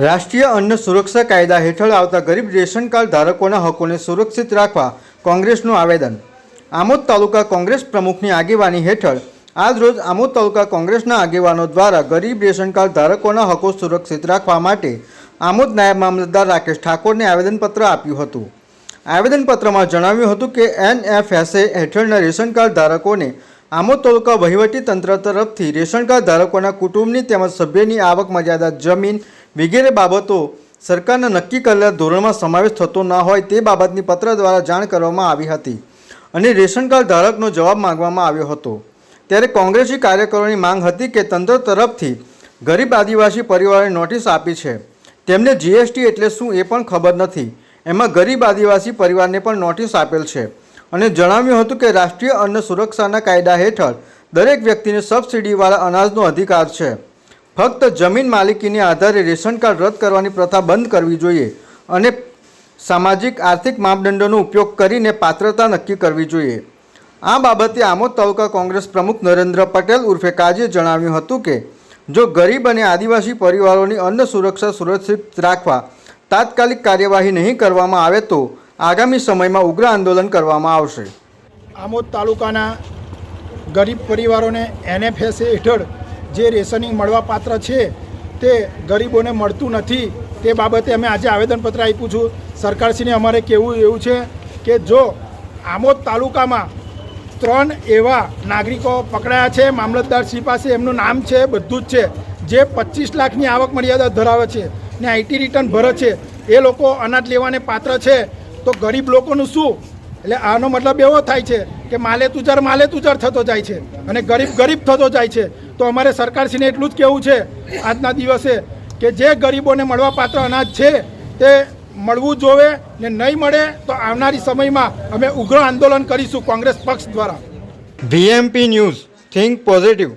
રાષ્ટ્રીય અન્ન સુરક્ષા કાયદા હેઠળ આવતા ગરીબ રેશન કાર્ડ ધારકોના હકોને સુરક્ષિત રાખવા કોંગ્રેસનું આવેદન. આમોદ તાલુકા કોંગ્રેસ પ્રમુખની આગેવાની હેઠળ આજરોજ આમોદ તાલુકા કોંગ્રેસના આગેવાનો દ્વારા ગરીબ રેશન કાર્ડ ધારકોના હકો સુરક્ષિત રાખવા માટે આમોદ નાયબ મામલતદાર રાકેશ ઠાકોરને આવેદનપત્ર આપ્યું હતું. આવેદનપત્રમાં જણાવ્યું હતું કે એનએફએસએ હેઠળના રેશન કાર્ડ ધારકોને આમોદ તાલુકા વહીવટી તંત્ર તરફથી રેશન કાર્ડ ધારકોના કુટુંબની તેમજ સભ્યની આવક, મર્યાદા, જમીન વગેરે બાબતો સરકારના નક્કી કરેલા ધોરણમાં સમાવેશ થતો ન હોય તે બાબતની પત્ર દ્વારા જાણ કરવામાં આવી હતી અને રેશન કાર્ડ ધારકનો જવાબ માંગવામાં આવ્યો હતો. ત્યારે કોંગ્રેસી કાર્યકરોની માંગ હતી કે તંત્ર તરફથી ગરીબ આદિવાસી પરિવારોને નોટિસ આપી છે. તેમને જીએસટી એટલે શું એ પણ ખબર નથી. એમાં ગરીબ આદિવાસી પરિવારને પણ નોટિસ આપેલ છે. અને જણાવ્યું હતું કે રાષ્ટ્રીય અન્ન સુરક્ષાના કાયદા હેઠળ દરેક વ્યક્તિને સબસિડીવાળા અનાજનો અધિકાર છે. ફક્ત જમીન માલિકીને આધારે રેશન કાર્ડ રદ કરવાની પ્રથા બંધ કરવી જોઈએ અને સામાજિક, આર્થિક માપદંડોનો ઉપયોગ કરીને પાત્રતા નક્કી કરવી જોઈએ. આ બાબતે આમોદ તાલુકા કોંગ્રેસ પ્રમુખ નરેન્દ્ર પટેલ ઉર્ફે કાજે જણાવ્યું હતું કે, જો ગરીબ અને આદિવાસી પરિવારોની અન્ન સુરક્ષા સુરક્ષિત રાખવા તાત્કાલિક કાર્યવાહી નહીં કરવામાં આવે તો આગામી સમયમાં ઉગ્ર આંદોલન કરવામાં આવશે. આમોદ તાલુકાના ગરીબ પરિવારોને એનએફએસએ હેઠળ જે રેશનિંગ મળવાપાત્ર છે તે ગરીબોને મળતું નથી. તે બાબતે અમે આજે આવેદનપત્ર આપ્યું છું. સરકારશ્રીને અમારે કહેવું એવું છે કે જો આમોદ તાલુકામાં ત્રણ એવા નાગરિકો પકડાયા છે મામલતદારશ્રી પાસે એમનું નામ છે, બધું જ છે, જે પચીસ લાખની આવક મર્યાદા ધરાવે છે ને આઈટી રિટર્ન ભરે છે, એ લોકો અનાજ લેવાને પાત્ર છે, તો ગરીબ લોકોનું શું? એટલે આનો મતલબ એવો થાય છે કે માલે તુજાર માલે તુજાર થતો જાય છે અને ગરીબ ગરીબ થતો જાય છે. તો અમારે સરકારશ્રીને એટલું જ કહેવું છે આજના દિવસે કે જે ગરીબોને મળવાપાત્ર અનાજ છે, તે મળવું જોવે ને નહીં મળે તો આવનારી સમયમાં અમે ઉગ્ર આંદોલન કરીશું કોંગ્રેસ પક્ષ દ્વારા. VMP news, think positive.